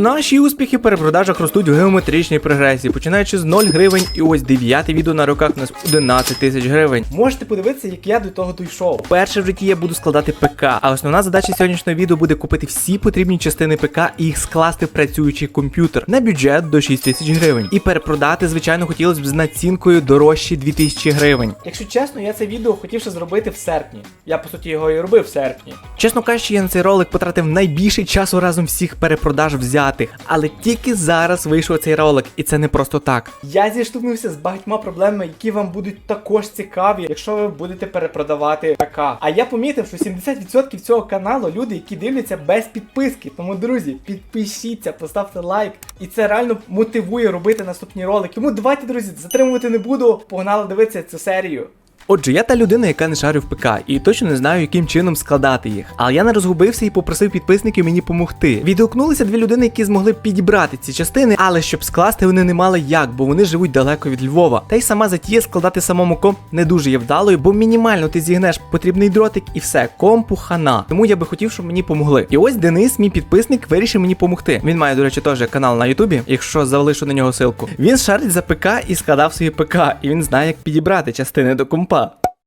Наші успіхи в перепродажах ростуть в геометричній прогресії, починаючи з 0 гривень, і ось дев'яте відео на руках у нас 11 тисяч гривень. Можете подивитися, як я до того дійшов. Перше в житті я буду складати ПК, а основна задача сьогоднішнього відео буде купити всі потрібні частини ПК і їх скласти в працюючий комп'ютер на бюджет до 6 тисяч гривень. І перепродати, звичайно, хотілося б з націнкою дорожчі 2000 гривень. Якщо чесно, я це відео хотів ще зробити в серпні. Я по суті його і робив в серпні. Чесно кажучи, я на цей ролик потратив найбільше часу разом всіх перепродаж взятих, але тільки зараз вийшов цей ролик, і це не просто так. Я зіштовхнувся з багатьма проблемами, які вам будуть також цікаві, якщо ви будете перепродавати ПК. А я помітив, що 70% цього каналу люди, які дивляться без підписки. Тому, друзі, підпишіться, поставте лайк. І це реально мотивує робити наступні ролики. Тому давайте, друзі, затримувати не буду. Погнали дивитися цю серію. Отже, я та людина, яка не шарю в ПК, і точно не знаю, яким чином складати їх. Але я не розгубився і попросив підписників мені допомогти. Відгукнулися дві людини, які змогли підібрати ці частини, але щоб скласти вони не мали як, бо вони живуть далеко від Львова. Та й сама затія складати самому комп не дуже є вдалою, бо мінімально ти зігнеш потрібний дротик і все, компу хана. Тому я би хотів, щоб мені помогли. І ось Денис, мій підписник, вирішив мені помогти. Він має, до речі, теж канал на Ютубі, якщо залишу на нього ссылку. Він шарить за ПК і складав свої ПК, і він знає, як підібрати частини до компа.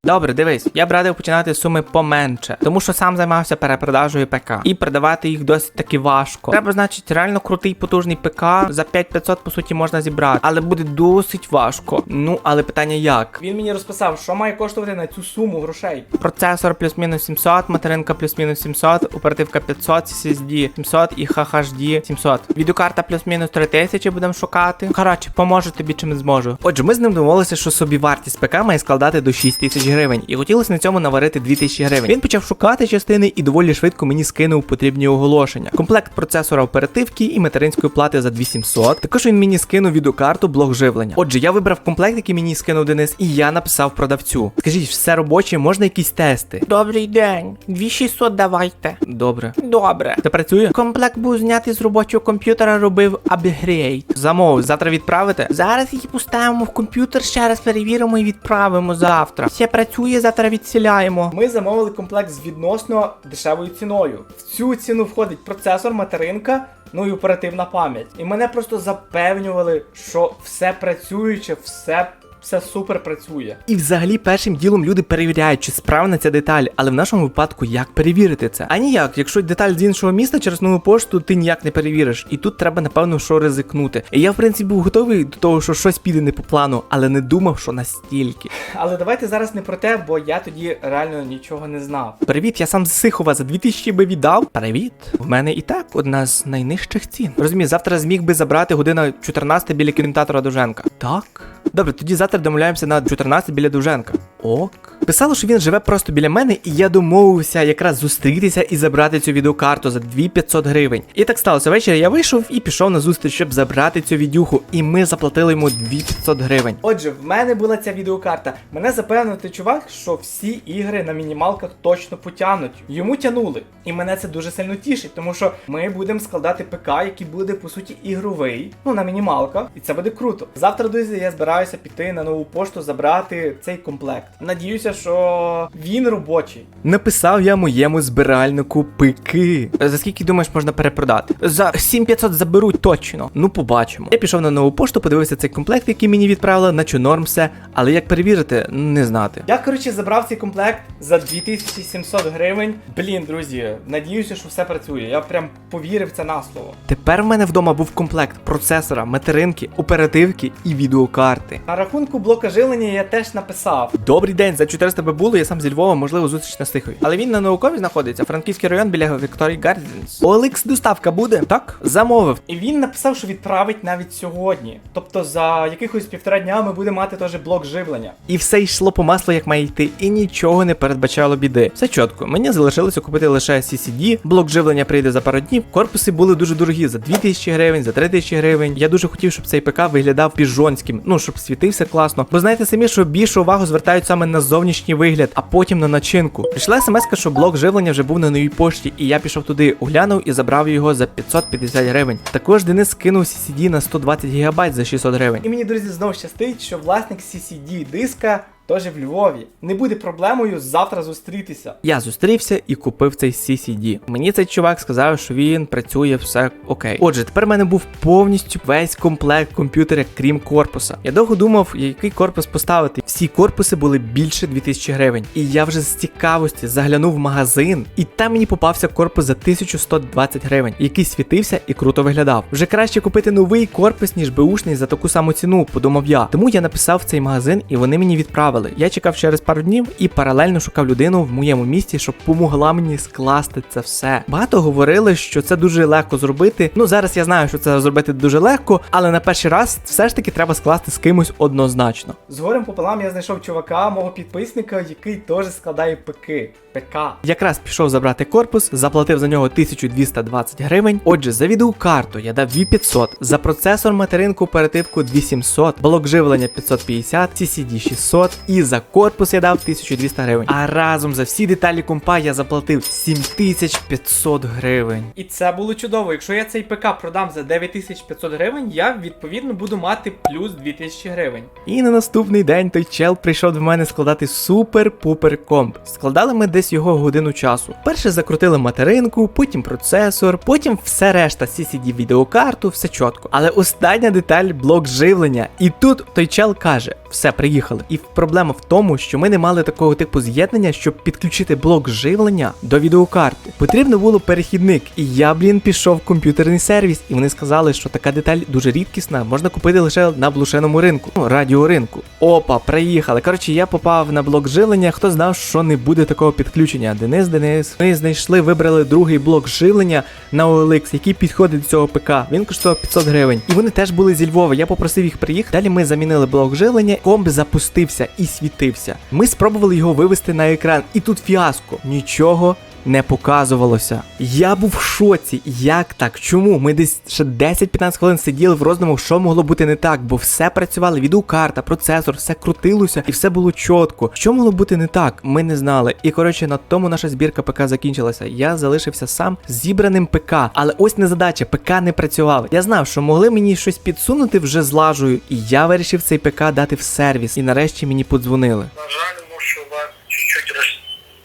Добре, дивись, я б радив починати з суми поменше, тому що сам займався перепродажею ПК. І продавати їх досить таки важко. Треба, значить, реально крутий потужний ПК за 5500 по суті можна зібрати, але буде досить важко. Ну, але питання як? Він мені розписав, що має коштувати на цю суму грошей. Процесор плюс-мінус 700, материнка плюс-мінус 700, оперативка 500, SSD 700 і HHD 700. Відеокарта плюс-мінус 3000 будемо шукати. Коротше, поможу тобі чим зможу. Отже, ми з ним домовилися, що собі вартість ПК має складати до 6000 гривень, і хотілося на цьому наварити 2000 гривень. Він почав шукати частини і доволі швидко мені скинув потрібні оголошення. Комплект процесора оперативки і материнської плати за 2700. Також він мені скинув відеокарту блок живлення. Отже, я вибрав комплект, який мені скинув Денис, і я написав продавцю. Скажіть, все робоче, можна якісь тести? Добрий день. 2600 давайте. Добре. Добре. Це працює? Комплект був знятий з робочого комп'ютера, робив апгрейд. Замовив, завтра відправите? Зараз її поставимо в комп'ютер, ще раз перевіримо і відправимо завтра. Все працює, завтра відсіляємо. Ми замовили комплект з відносно дешевою ціною. В цю ціну входить процесор, материнка, ну і оперативна пам'ять. І мене просто запевнювали, що все працююче, все, все супер працює. І взагалі першим ділом люди перевіряють, чи справна ця деталь, але в нашому випадку як перевірити це? А ніяк, якщо деталь з іншого міста через нову пошту, ти ніяк не перевіриш. І тут треба, напевно, що ризикнути. І я, в принципі, був готовий до того, що щось піде не по плану, але не думав, що настільки. Але давайте зараз не про те, бо я тоді реально нічого не знав. Привіт, я сам з Сихова за 2000 би віддав. Привіт. В мене і так одна з найнижчих цін. Розумію, завтра зміг би забрати година 14 біля кінотеатру Довженка. Так. Добре, тоді завтра домовляємося на 14 біля Довженка. Ок. Писало, що він живе просто біля мене, і я домовився якраз зустрітися і забрати цю відеокарту за 2500 гривень. І так сталося. Ввечері я вийшов і пішов на зустріч, щоб забрати цю відюху. І ми заплатили йому 2500 гривень. Отже, в мене була ця відеокарта. Мене запевнив той чувак, що всі ігри на мінімалках точно потягнуть. Йому тянули. І мене це дуже сильно тішить, тому що ми будемо складати ПК, який буде по суті ігровий, ну на мінімалках, і це буде круто. Завтра, друзі, я збираюся піти на нову пошту забрати цей комплект. Надіюся, що він робочий. Написав я моєму збиральнику пики. За скільки думаєш можна перепродати? За 7500 заберуть точно. Ну побачимо. Я пішов на нову пошту, подивився цей комплект, який мені відправили, наче норм все. Але як перевірити, не знати. Я, коротше, забрав цей комплект за 2700 гривень. Блін, друзі, надіюся, що все працює. Я прям повірив це на слово. Тепер в мене вдома був комплект процесора, материнки, оперативки і відеокарти. На рахунку блока живлення я теж написав. Добрий день, за 400 би було, я сам зі Львова, можливо, зустріч на Стихові. Але він на науковій знаходиться, Франківський район біля Вікторії Гарденс. Олекс доставка буде? Так? Замовив. І він написав, що відправить навіть сьогодні. Тобто за якихось півтора дня ми будемо мати теж блок живлення. І все йшло по маслу, як має йти, і нічого не передбачало біди. Все чітко. Мені залишилося купити лише CCD, блок живлення прийде за пару днів. Корпуси були дуже дорогі за 2000 гривень, за 3000 гривень. Я дуже хотів, щоб цей ПК виглядав піжонським, ну щоб світився класно. Бо знаєте самі, що більшу увагу звертають саме на зовнішній вигляд, а потім на начинку. Прийшла смс, що блок живлення вже був на новій пошті, і я пішов туди, оглянув і забрав його за 550 гривень. Також Денис скинув CCD на 120 гігабайт за 600 гривень. І мені, друзі, знову щастить, що власник CCD диска теж в Львові. Не буде проблемою завтра зустрітися. Я зустрівся і купив цей CCD. Мені цей чувак сказав, що він працює все окей. Отже, тепер в мене був повністю весь комплект комп'ютера, крім корпуса. Я довго думав, який корпус поставити. Всі корпуси були більше 2000 гривень. І я вже з цікавості заглянув в магазин, і там мені попався корпус за 1120 гривень, який світився і круто виглядав. Вже краще купити новий корпус, ніж беушний за таку саму ціну, подумав я. Тому я написав в цей магазин, і вони мені відправили. Я чекав через пару днів і паралельно шукав людину в моєму місті, щоб помогла мені скласти це все. Багато говорили, що це дуже легко зробити. Ну зараз я знаю, що це зробити дуже легко, але на перший раз все ж таки треба скласти з кимось однозначно. З горем пополам я знайшов чувака, мого підписника, який теж складає ПК. ПК. Якраз пішов забрати корпус, заплатив за нього 1220 гривень. Отже, за відеокарту я дав 2500, за процесор материнку оперативку 2700, блок живлення 550, CCD 600 і за корпус я дав 1200 гривень. А разом за всі деталі компа я заплатив 7500 гривень. І це було чудово. Якщо я цей ПК продам за 9500 гривень, я відповідно буду мати плюс 2000 гривень. І на наступний день той чел прийшов до мене складати супер-пупер комп. Складали ми десь його годину часу. Перше закрутили материнку, потім процесор, потім все решта CCD відеокарту, все чітко. Але остання деталь блок живлення. І тут той чел каже: все, приїхали. І проблема в тому, що ми не мали такого типу з'єднання, щоб підключити блок живлення до відеокарти. Потрібно було перехідник. І я, блін, пішов в комп'ютерний сервіс, і вони сказали, що така деталь дуже рідкісна, можна купити лише на блошеному ринку, ну, радіоринку. Опа, приїхали. Коротше, я попав на блок живлення. Хто знав, що не буде такого підключення? Денис, Денис. Ми знайшли, вибрали другий блок живлення на OLX, який підходить до цього ПК. Він коштував 500 гривень. І вони теж були зі Львова. Я попросив їх приїхати. Далі ми замінили блок живлення, комп запустився і світився. Ми спробували його вивести на екран, і тут фіаско. Нічого не показувалося. Я був в шоці. Як так? Чому? Ми десь ще 10-15 хвилин сиділи в роздумах, що могло бути не так, бо все працювало, відеокарта, процесор, все крутилося і все було чітко. Що могло бути не так? Ми не знали. І коротше, на тому наша збірка ПК закінчилася. Я залишився сам зібраним ПК. Але ось не задача, ПК не працював. Я знав, що могли мені щось підсунути вже з лажею, і я вирішив цей ПК дати в сервіс. І нарешті мені подзвонили. На жаль, мушу вас чуть-чуть роз...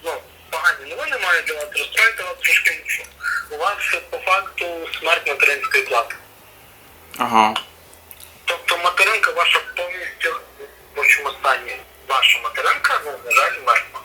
ну, погані новини маю для вас розстроїти вас трошки мушу. У вас по факту смерть материнської плати. Ага. Тобто материнка ваша повністю в общому стані. Ваша материнка, ну, на жаль, мертва.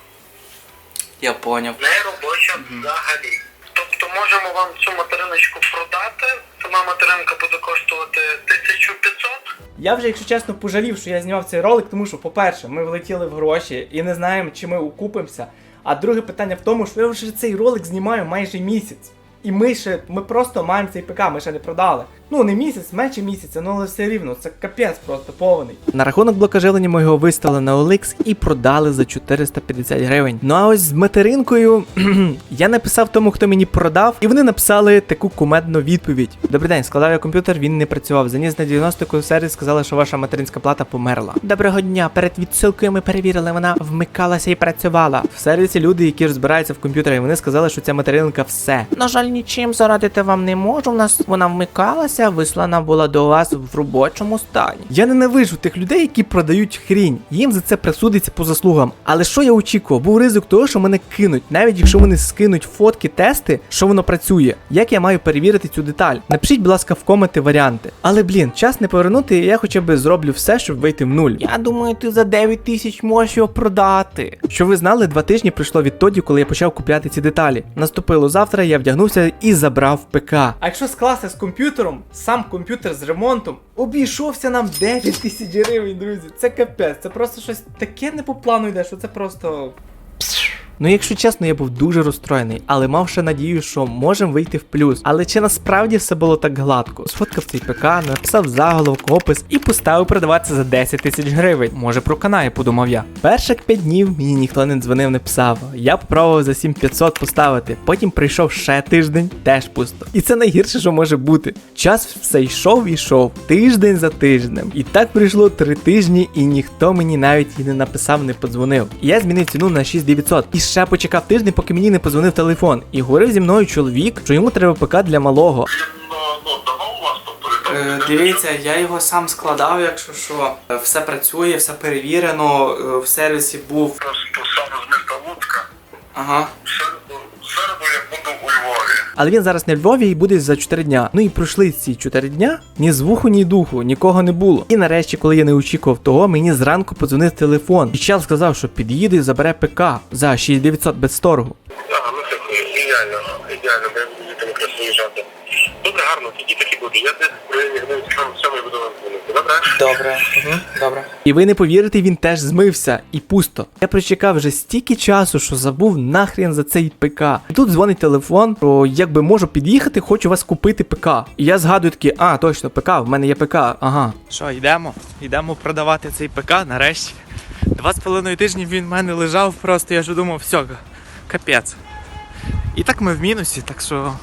Я поняв. Не робоча взагалі. Тобто можемо вам цю материночку продати. Сама материнка буде коштувати 1500. Я вже, якщо чесно, пожалів, що я знімав цей ролик, тому що, по-перше, ми влетіли в гроші і не знаємо, чи ми окупимося. А друге питання в тому, що я вже цей ролик знімаю майже місяць. І ми ще, ми просто маємо цей ПК, ми ще не продали. Ну, не місяць, менше місяця, ну але все рівно, це капець просто повний. На рахунок блока живлення ми його виставили на OLX і продали за 450 гривень. Ну а ось з материнкою я написав тому, хто мені продав, і вони написали таку кумедну відповідь. Добрий день, складав я комп'ютер, він не працював. Заніс на 90-ку сервіс, сказали, що ваша материнська плата померла. Доброго дня. Перед відсилкою ми перевірили, вона вмикалася і працювала. В сервісі люди, які розбираються в комп'ютері, вони сказали, що ця материнка все. На жаль, нічим зарадити вам не можу. У нас вона вмикалася, вислана була до вас в робочому стані. Я ненавижу тих людей, які продають хрінь. Їм за це присудиться по заслугам. Але що я очікував? Був ризик того, що мене кинуть, навіть якщо вони скинуть фотки, тести, що воно працює. Як я маю перевірити цю деталь? Напишіть, будь ласка, в коменти варіанти. Але блін, час не повернути, і я хоча б зроблю все, щоб вийти в нуль. Я думаю, ти за 9 тисяч можеш його продати. Що ви знали, два тижні пройшло відтоді, коли я почав купляти ці деталі. Наступило завтра, я вдягнувся і забрав ПК. А якщо скласти з комп'ютером, сам комп'ютер з ремонтом обійшовся нам 9 тисяч гривень, друзі. Це капець, це просто щось таке не по плану йде, що це просто. Ну, якщо чесно, я був дуже розстроєний, але мав ще надію, що можемо вийти в плюс. Але чи насправді все було так гладко? Сфоткав цей ПК, написав заголовок, опис і поставив продаватися за 10 тисяч гривень. Може проканає, подумав я. Перших 5 днів мені ніхто не дзвонив, не писав. Я попробував за 7500 поставити. Потім прийшов ще тиждень, теж пусто. І це найгірше, що може бути. Час все йшов і йшов, тиждень за тижнем. І так прийшло 3 тижні, і ніхто мені навіть і не написав, не подзвонив. Я змінив ціну на 6900. І ще почекав тиждень, поки мені не позвонив телефон. І говорив зі мною чоловік, що йому треба ПК для малого. Ну, ну, давно у вас тобто Е, дивіться, я його сам складав, якщо що. Е, Все працює, все перевірено, е, в сервісі був. Просто саме з міста Луцька. Ага. В середу, в середу я буду у Львові. Але він зараз не в Львові і буде за 4 дня. Ну і пройшли ці 4 дня, ні звуху, ні духу, нікого не було. І нарешті, коли я не очікував того, мені зранку подзвонив телефон. І чел сказав, що під'їде і забере ПК за 6900 без торгу. Ага, ну це ідеально, ідеально, бо я буду якраз. Добре, гарно, тоді так буде. Я десь в районі сьомої буду добре? Добре. Угу. Добре. І ви не повірите, він теж змився і пусто. Я прочекав вже стільки часу, що забув нахрен за цей ПК. І тут дзвонить телефон, що якби можу під'їхати, хочу вас купити ПК. І я згадую такий, а точно, ПК, в мене є ПК, ага. Що, йдемо? Йдемо продавати цей ПК нарешті. Два з половиною тижні він в мене лежав, просто я вже думав, все, капець. І так ми в мінусі, так що.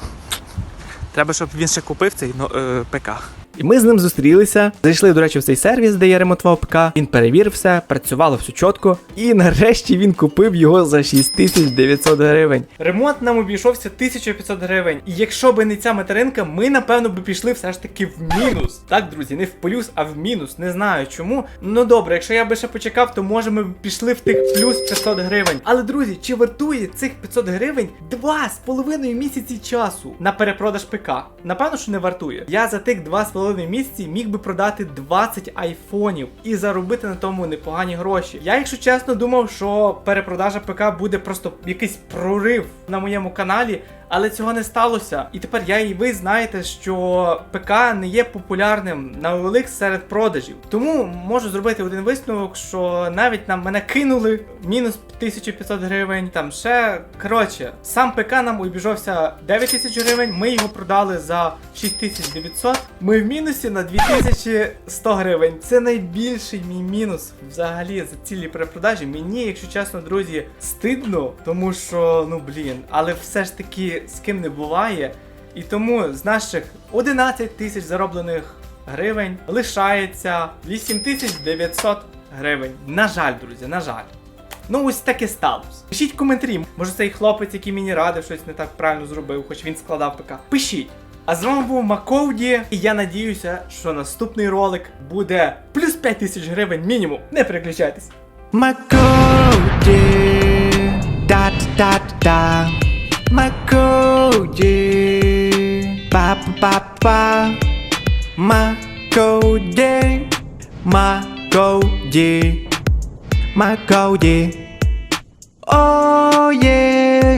Треба, щоб він ще купив цей ну, е, ПК. І ми з ним зустрілися. Зайшли, до речі, в цей сервіс, де я ремонтував ПК. Він перевірив все, працювало все чітко. І нарешті він купив його за 6900 гривень. Ремонт нам обійшовся 1500 гривень. І якщо би не ця материнка, ми напевно би пішли все ж таки в мінус. Так, друзі, не в плюс, а в мінус. Не знаю чому. Ну добре, якщо я би ще почекав, то може ми б пішли в тих плюс 500 гривень. Але друзі, чи вартує цих 500 гривень два з половиною місяці часу на перепродаж ПК? Напевно, що не вартує. Я за тих два з половиною місяці міг би продати 20 айфонів і заробити на тому непогані гроші. Я, якщо чесно, думав, що перепродажа ПК буде просто якийсь прорив на моєму каналі. Але цього не сталося. І тепер я і ви знаєте, що ПК не є популярним на OLX серед продажів. Тому можу зробити один висновок, що навіть нам мене кинули мінус 1500 гривень. Там ще коротше, сам ПК нам обіжався 9000 гривень. Ми його продали за 6900. Ми в мінусі на 2100 гривень. Це найбільший мій мінус взагалі за цілі перепродажі. Мені, якщо чесно, друзі, стидно, тому що ну блін, але все ж таки з ким не буває. І тому з наших 11 тисяч зароблених гривень лишається 8900 гривень. На жаль, друзі, на жаль. Ну ось таке сталося. Пишіть коментарі. Може цей хлопець, який мені радив, щось не так правильно зробив, хоч він складав ПК. Пишіть. А з вами був Маковді, і я надіюся, що наступний ролик буде плюс 5 тисяч гривень мінімум. Не переключайтесь. Макоуді, my girl, pa pa pa, ba, ba. my girl, yeah. My. My. Oh yeah.